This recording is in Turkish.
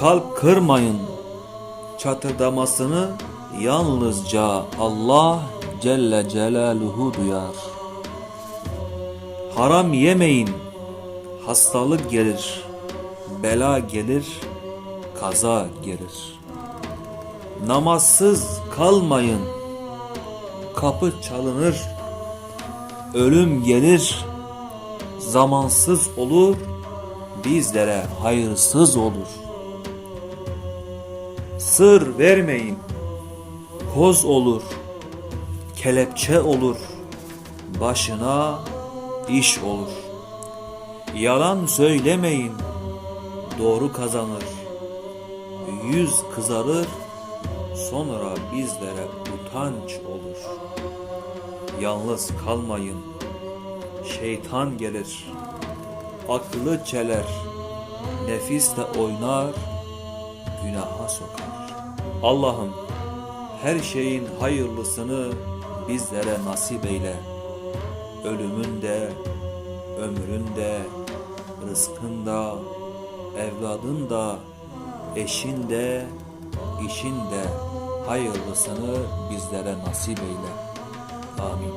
kalp kırmayın. Çatırdamasını yalnızca Allah Celle Celaluhu duyar. Haram yemeyin. Hastalık gelir. Bela gelir. Kaza gelir. Namazsız kalmayın. Kapı çalınır. Ölüm gelir. Zamansız olur. Bizlere hayırsız olur. Sır vermeyin. Koz olur. Kelepçe olur. Başına iş olur. Yalan söylemeyin. Doğru kazanır. Yüz kızarır. Sonra bizlere utanç olur. Yalnız kalmayın. Şeytan gelir. Aklı çeler. Nefis de oynar. Günaha sokar. Allah'ım her şeyin hayırlısını bizlere nasip eyle. Ölümün de, ömrün de, rızkın da, evladın da, eşin de, işin de hayırlısını bizlere nasip eyle. Amin.